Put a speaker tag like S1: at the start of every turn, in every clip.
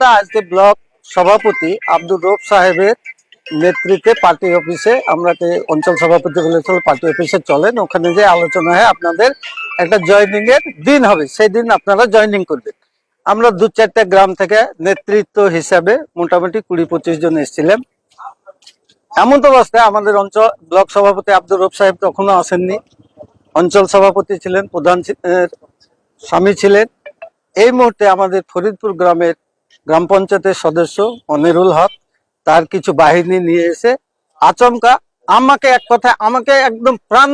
S1: ঘটনাটা আজকে ব্লক সভাপতি আব্দুর রব সাহেবের নেতৃত্বে পার্টি অফিসে আমরা যে অঞ্চল সভাপতি পার্টি অফিসে চলেন। ওখানে যে আলোচনা হয়, আপনাদের একটা জয়নিং এর দিন হবে। সেই দিন আপনারা জয়নিং করবেন। আমরা দু চারটা গ্রাম থেকে নেতৃত্ব হিসাবে মোটামুটি কুড়ি পঁচিশ জন এসেছিলাম। এমন তো অবস্থায় আমাদের অঞ্চল ব্লক সভাপতি আব্দুর রব সাহেব তখনও আসেননি। অঞ্চল সভাপতি ছিলেন, প্রধান স্বামী ছিলেন। এই মুহূর্তে আমাদের ফরিদপুর গ্রামের গ্রাম পঞ্চায়েতের সদস্য অনিরুল হক তার কিছু বাহিনী নিয়ে এসে আচমকা আমাকে এক কথা আমাকে একদম প্রাণ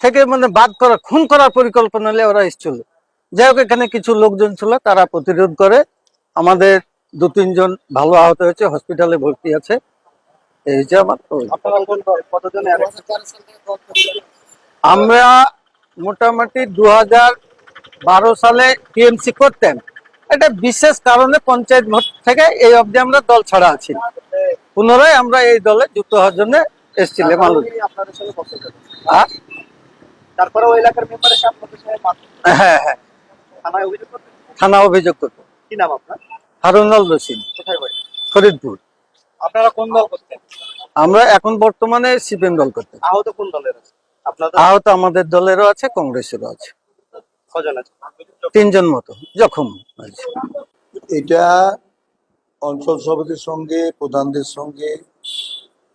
S1: থেকে মানে বাদ করা খুন করার পরিকল্পনা নিয়ে ওরা এসেছিল। যাই হোক এখানে কিছু লোকজন ছিল তারা প্রতিরোধ করে আমাদের দু তিনজন ভালো আহত হয়েছে হসপিটালে ভর্তি আছে। এই যে আমার? আমরা মোটামুটি দু বারো সালে টিএমসি করতেন। এটা বিশেষ কারণে পঞ্চায়েত ভোট থেকে এই অবধি আমরা দল ছাড়া আছি। পুনরায় আমরা এই দলে যুক্ত হওয়ার জন্য এসেছিলাম হ্যাঁ হ্যাঁ।
S2: অভিযোগ
S1: থানা অভিযোগ করতো
S2: কি নাম আপনার?
S1: হারুনাল রশিদ। ফরিদপুর।
S2: আপনারা কোন দল করতেন?
S1: আমরা এখন বর্তমানে সিপিএম দল করতে
S2: আহত কোন দলের আছে?
S1: আহত আমাদের দলেরও আছে কংগ্রেসেরও আছে। তিনজন মতো জখম
S3: এটা অঞ্চল সভাপতির সঙ্গে প্রধানদের সঙ্গে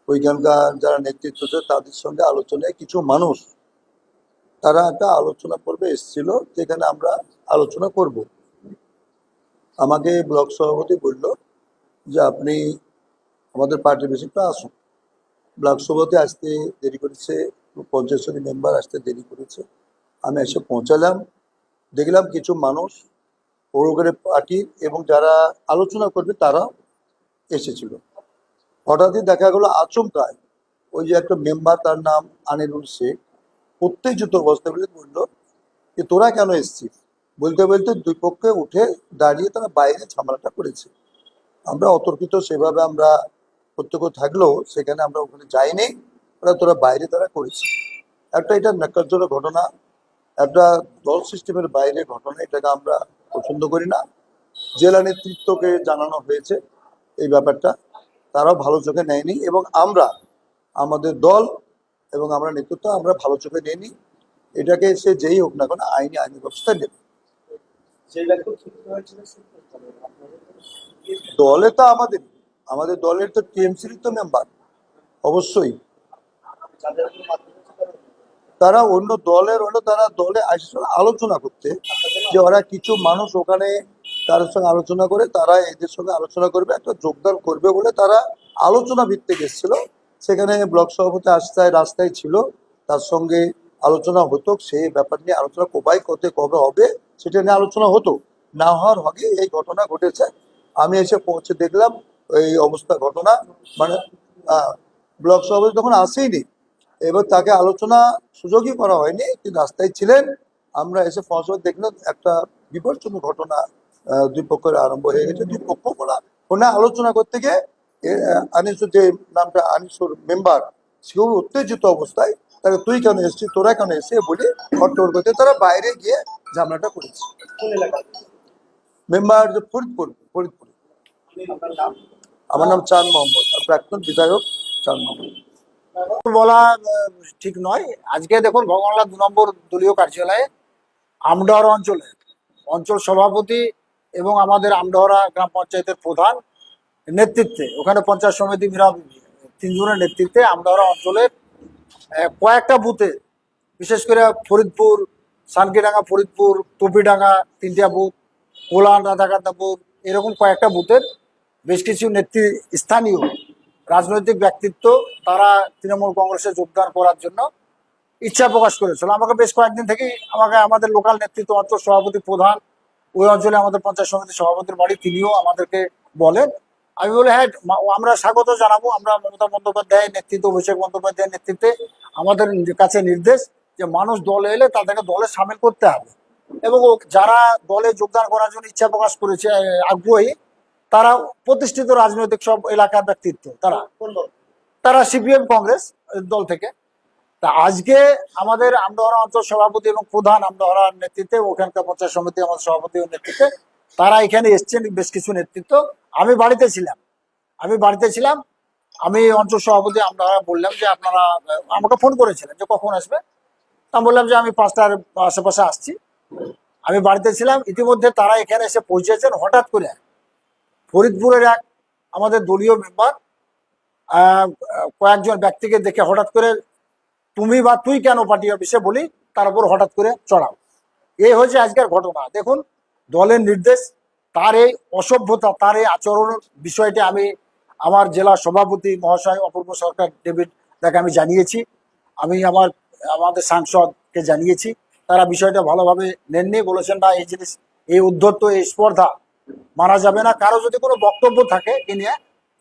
S3: ওইখানকার যারা নেতৃত্ব আছে তাদের সঙ্গে আলোচনায় কিছু মানুষ তারা একটা আলোচনা করবে এসেছিল যেখানে আমরা আলোচনা করব। আমাকে ব্লক সভাপতি বলল যে আপনি আমাদের পার্টির বেশিটা আসুন। ব্লক সভাপতি আসতে দেরি করেছে পঞ্চায়েত সমিতি মেম্বার আসতে দেরি করেছে। আমি এসে পৌঁছালাম। দেখলাম কিছু মানুষ ওরগরে পার্টির এবং যারা আলোচনা করবে তারা এসেছিল। হঠাৎই দেখা গেলো আচমকায় ওই যে একটা মেম্বার তার নাম আনিরুল শেখ উত্তেজিত অবস্থায় বলে বলল যে তোরা কেন এসছিস? বলতে বলতে দুই পক্ষে উঠে দাঁড়িয়ে তারা বাইরে ঝামেলাটা করেছে। আমরা অতর্কিত, সেভাবে আমরা প্রত্যক্ষ থাকলেও সেখানে আমরা ওখানে যাইনি। ওরা তোরা বাইরে তারা করেছে। একটা এটা ন্যাক্কারজনক ঘটনা। একটা দল সিস্টেমের বাইরে ঘটনা, এটাকে আমরা পছন্দ করি না। জেলা নেতৃত্বকে জানানো হয়েছে এই ব্যাপারটা। তারাও ভালো চোখে নেয়নি এবং আমরা, আমাদের দল এবং আমরা নেতৃত্ব, আমরা ভালো চোখে নেইনি এটাকে সে যেই হোক না কেন আইনি আইনি ব্যবস্থা নেবে? দলে তো আমাদের আমাদের দলের তো টিএমসির তো মেম্বার অবশ্যই
S2: যাদের উপর মারধর হয়েছে তারা?
S3: অন্য দলের হলো তারা দলে আসলে আলোচনা করতে, যে ওরা কিছু মানুষ ওখানে তার সঙ্গে আলোচনা করে, তারা এদের সঙ্গে আলোচনা করবে, একটা যোগদান করবে বলে তারা আলোচনা ভিত্তিক এসেছিল। সেখানে ব্লক সভাপতি রাস্তায় রাস্তায় ছিল, তার সঙ্গে আলোচনা হতো, সেই ব্যাপার নিয়ে আলোচনা কোবাই করতে কবে হবে, সেটা নিয়ে আলোচনা হতো। না হওয়ার আগে এই ঘটনা ঘটেছে। আমি এসে পৌঁছে দেখলাম, এই অবস্থা ঘটনা মানে ব্লক সভাপতি তখন আসেইনি। এবার তাকে আলোচনা সুযোগই করা হয়নি তিনি রাস্তায় ছিলেন। আমরা এসে পৌঁছবার দেখলাম একটা বিপজ্জনক ঘটনা দুই পক্ষের আরম্ভ হয়ে গেছে। দুই পক্ষ বলা ফোনে আলোচনা করতে গিয়ে আনিসুর যে নামটা আনিসুর মেম্বার সেও উত্তেজিত অবস্থায় তাকে তুই কেন এসছিস? তোরা কেন এসে বলে হট্টর করতে তারা বাইরে গিয়ে ঝামেলাটা করেছে। মেম্বার যে ফরিদপুর ফরিদপুর? আমার নাম চাঁদ মোহাম্মদ প্রাক্তন বিধায়ক চাঁদ মোহাম্মদ।
S4: বলা ঠিক নয়। আজকে দেখুন ভগবানলা দু নম্বর দলীয় কার্যালয়ে আমডহরা অঞ্চলে অঞ্চল সভাপতি এবং আমাদের আমডহরা গ্রাম পঞ্চায়েতের প্রধান নেতৃত্বে, ওখানে পঞ্চায়েত সমিতি মিরা তিনজনের নেতৃত্বে আমডহরা অঞ্চলের কয়েকটা বুথে, বিশেষ করে ফরিদপুর, সানকিডাঙ্গা, ফরিদপুর, টুপিডাঙ্গা তিনটা বুথ, কোলান, রাধাকান্তাপুর, এরকম কয়েকটা বুথের বেশ কিছু নেতৃ স্থানীয় রাজনৈতিক ব্যক্তিত্ব, তারা তৃণমূল কংগ্রেসে যোগদান করার জন্য ইচ্ছা প্রকাশ করেছিল। আমাকে বেশ কয়েকদিন থেকেই আমাকে আমাদের লোকাল নেতৃত্ব অঞ্চল সভাপতি প্রধান, ওই অঞ্চলে আমাদের পঞ্চায়েত সমিতির সভাপতির বাড়ি তিনিও আমাদেরকে বলেন। আমি বলি হ্যাঁ আমরা স্বাগত জানাব। আমরা মমতা বন্দ্যোপাধ্যায় নেতৃত্ব, অভিষেক বন্দ্যোপাধ্যায়ের নেতৃত্বে আমাদের কাছে নির্দেশ যে মানুষ দলে এলে তাদেরকে দলে সামিল করতে হবে। এবং যারা দলে যোগদান করার জন্য ইচ্ছা প্রকাশ করেছে আগ্রহী তারা প্রতিষ্ঠিত রাজনৈতিক সব এলাকার ব্যক্তিত্ব, তারা। তারা সিপিএম কংগ্রেস দল থেকে। তা আজকে আমাদের আমডহরা অঞ্চল সভাপতি এবং প্রধান আমডহরার নেতৃত্বে, ওখানকার পঞ্চায়েত সমিতি আমাদের সভাপতি ও নেতৃত্বে, তারা এখানে এসছেন বেশ কিছু নেতৃত্ব। আমি বাড়িতে ছিলাম। আমি বাড়িতে ছিলাম। আমি অঞ্চল সভাপতি আমরা বললাম যে আপনারা, আমাকে ফোন করেছিলেন যে কখন আসবে। আমি বললাম যে আমি পাঁচটার আশেপাশে আসছি। আমি বাড়িতে ছিলাম। ইতিমধ্যে তারা এখানে এসে পৌঁছেছেন হঠাৎ করে। ফরিদপুরের এক আমাদের দলীয় মেম্বার কয়েকজন ব্যক্তিকে দেখে হঠাৎ করে তুমি বা তুই কেন পার্টি অফিসে বলি, তার উপর হঠাৎ করে চড়াও। এই হচ্ছে আজকের ঘটনা। দেখুন, দলের নির্দেশ, তার এই অসভ্যতা, তার এই আচরণ বিষয়টি আমি আমার জেলা সভাপতি মহাশয় অপূর্ব সরকার ডেভিড তাকে আমি জানিয়েছি। আমি আমার, আমাদের সাংসদকে জানিয়েছি। তারা বিষয়টা ভালোভাবে নেননি, বলেছেন না এই জিনিস, এই উদ্ধত্ত, এই স্পর্ধা মানা যাবে না। কারও যদি কোনো বক্তব্য থাকে কি নিয়ে,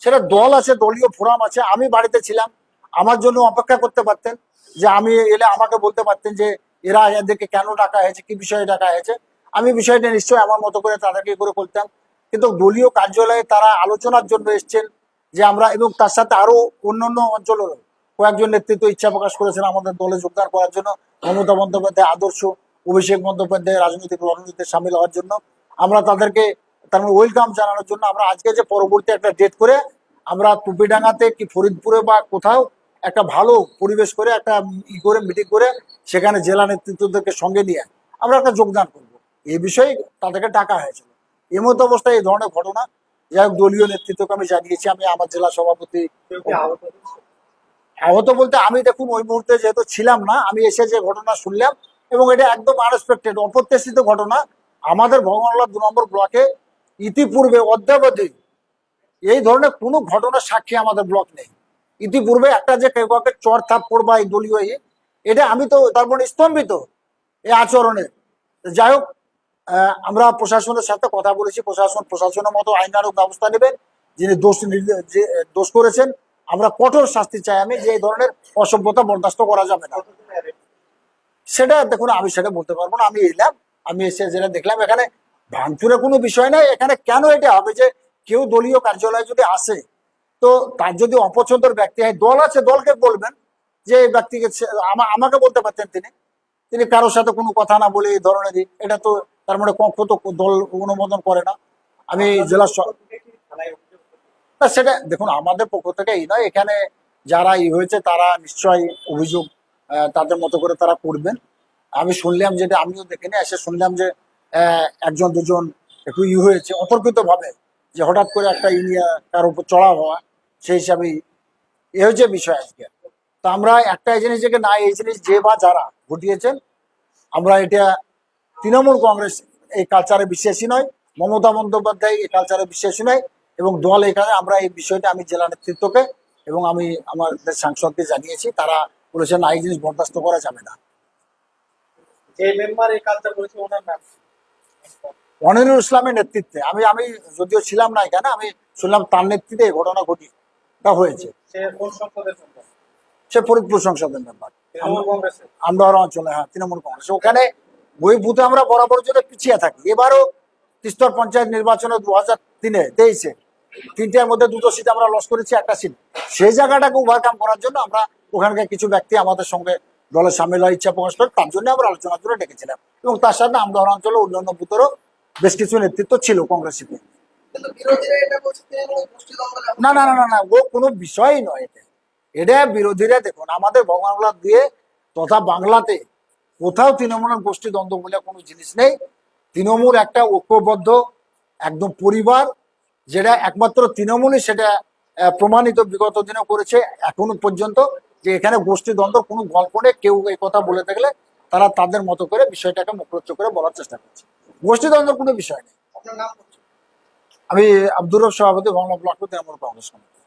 S4: সেটা দল আছে, দলীয় ফোরাম আছে, আমি বাড়িতে ছিলাম। আমার জন্য অপেক্ষা করতে পারতেন যে আমি এলে আমাকে বলতে পারতেন যে এরা এদেরকে কেন ডাকা হয়েছে, কি বিষয়ে ডাকা হয়েছে। আমি বিষয়টা নিশ্চয়ই আমার মতো করে তাদেরকে করে করতাম কিন্তু দলীয় কার্যালয়ে তারা আলোচনার জন্য এসছেন যে আমরা, এবং তার সাথে আরও অন্যান্য অঞ্চলেরও কয়েকজন নেতৃত্ব ইচ্ছা প্রকাশ করেছেন আমাদের দলে যোগদান করার জন্য। মমতা বন্দ্যোপাধ্যায় আদর্শ, অভিষেক বন্দ্যোপাধ্যায় রাজনৈতিক রণনীতিতে সামিল হওয়ার জন্য। আমরা তাদেরকে তার মানে ওয়েলকাম জানানোর জন্য আমরা আজকে যে পরবর্তী একটা ডেট করে আমরা টুপিডাঙ্গাতে কি ফরিদপুরে বা কোথাও একটা ভালো পরিবেশ করে একটা ই করে মিটিং করে সেখানে জেলা নেতৃত্বদেরকে সঙ্গে নিয়ে আমরা একটা যোগদান করব। এই বিষয়ে তাদেরকে ডাকা হয়েছিল। এই মতো অবস্থায় এই ধরনের ঘটনা যাই হোক দলীয় নেতৃত্বকে আমি জানিয়েছি আমি আমার জেলা সভাপতি।
S2: আহত
S4: বলতে আমি দেখুন ওই মুহূর্তে যেহেতু ছিলাম না আমি এসে যে ঘটনা শুনলাম এবং এটা একদম আনএক্সপেক্টেড অপ্রত্যাশিত ঘটনা আমাদের ভগবানলা দু নম্বর ব্লকে ইতিপূর্বে অদ্যাবধি এই ধরনের কোনো ঘটনার সাক্ষী আমাদের ব্লক নেই। ইতিপূর্বে একটা যে কেউ কাউকে চর থাপ্পড় বা এই দলীয় ইয়ে, এটা আমি তো তার মানে স্তম্ভিত এই আচরণে। যাই হোক আমরা প্রশাসনের সাথে কথা বলেছি প্রশাসন প্রশাসনের মতো আইনানুক ব্যবস্থা নেবেন যিনি দোষ যে দোষ করেছেন আমরা কঠোর শাস্তি চাই আমি যে এই ধরনের অসভ্যতা বরদাস্ত করা যাবে না। সেটা দেখুন আমি সেটা বলতে পারব না আমি এলাম আমি এসে যেটা দেখলাম এখানে ভাঙচুরের কোনো বিষয় নাই। এখানে কেন এটা হবে যে কেউ দলীয় কার্যালয়ে যদি আসে, তো তার যদি অপছন্দের ব্যক্তি হয়, দল আছে, দলকে বলবেন যে এই ব্যক্তিকে আমাকে বলতে পারতেন তিনি। তিনি কারোর সাথে কোনো কথা না বলে এই ধরনেরই এটা তো তার মানে কক্ষ তো দল অনুমোদন করে না। আমি জেলা সেটা দেখুন, আমাদের পক্ষ থেকে এই নয়। এখানে যারা ই হয়েছে, তারা নিশ্চয়ই অভিযোগ তাদের মতো করে তারা করবেন। আমি শুনলাম যেটা, আমিও দেখিনি এসে শুনলাম যে একজন, দুজন একটু ই হয়েছে অতর্কিত ভাবে যে হঠাৎ করে একটা ই নিয়ে তার উপর চড়া হওয়া, সেই হিসাবেই এ হচ্ছে বিষয় আজকে। তো আমরা একটা এই জিনিস না, এই জিনিস যে বা যারা ঘটিয়েছেন, আমরা এটা তৃণমূল কংগ্রেস এই কালচারে বিশ্বাসী নয়, মমতা বন্দ্যোপাধ্যায় এই কালচারে বিশ্বাসী নয়, এবং দল এখানে আমরা এই বিষয়টা আমি জেলা নেতৃত্বকে এবং আমি আমাদের সাংসদকে জানিয়েছি, তারা বলেছেন এই জিনিস বরদাস্ত করা যাবে না।
S2: যে মেম্বার এই ওনার নাম
S4: অনিরুল ইসলামের নেতৃত্বে। আমি আমি যদিও ছিলাম না এখানে আমি শুনলাম তার নেতৃত্বে এই ঘটনা ঘটিটা হয়েছে।
S2: সে
S4: ফরিদপুর সংসদের মেম্বার আমরা অঞ্চলে হ্যাঁ তৃণমূল কংগ্রেস। ওখানে ওই বুথে আমরা বরাবর জন্য পিছিয়ে থাকি। এবারও তিস্তর পঞ্চায়েত নির্বাচনে দু হাজার তিনে তেইশে তিনটার মধ্যে দুটো সিট আমরা লস করেছি একটা সিট সেই জায়গাটাকে ওভারকাম করার জন্য আমরা ওখানকার কিছু ব্যক্তি আমাদের সঙ্গে দলে সামিল হওয়ার ইচ্ছা প্রকাশ করে তার জন্য আমরা আলোচনার জন্য ডেকেছিলাম। এবং তার সাথে আমরা অঞ্চলে অন্যান্য বুথেরও বেশ কিছু নেতৃত্ব ছিল
S5: লাগবে।
S4: না না না না ও কোনো বিষয়ই নয় এটা। এটা বিরোধীরা দেখুন আমাদের ভগবানগুলা দিয়ে তথা বাংলাতে কোথাও তৃণমূলের গোষ্ঠী দ্বন্দ্ব বলে কোনো জিনিস নেই। তৃণমূল একটা ঐক্যবদ্ধ একদম পরিবার যেটা একমাত্র তৃণমূলই সেটা প্রমাণিত বিগত দিনে করেছে এখনও পর্যন্ত যে এখানে গোষ্ঠী দ্বন্দ্ব কোনো গল্প নেই কেউ এই কথা বলে থাকলে তারা তাদের মতো করে বিষয়টাকে মুখরোচ্চ করে বলার চেষ্টা করছে। গোষ্ঠী দ্বন্দ্বের কোনো বিষয় নেই। আমি আব্দুর রব সভাপতি বাংলা ব্লক তৃণমূল কংগ্রেস কমিটি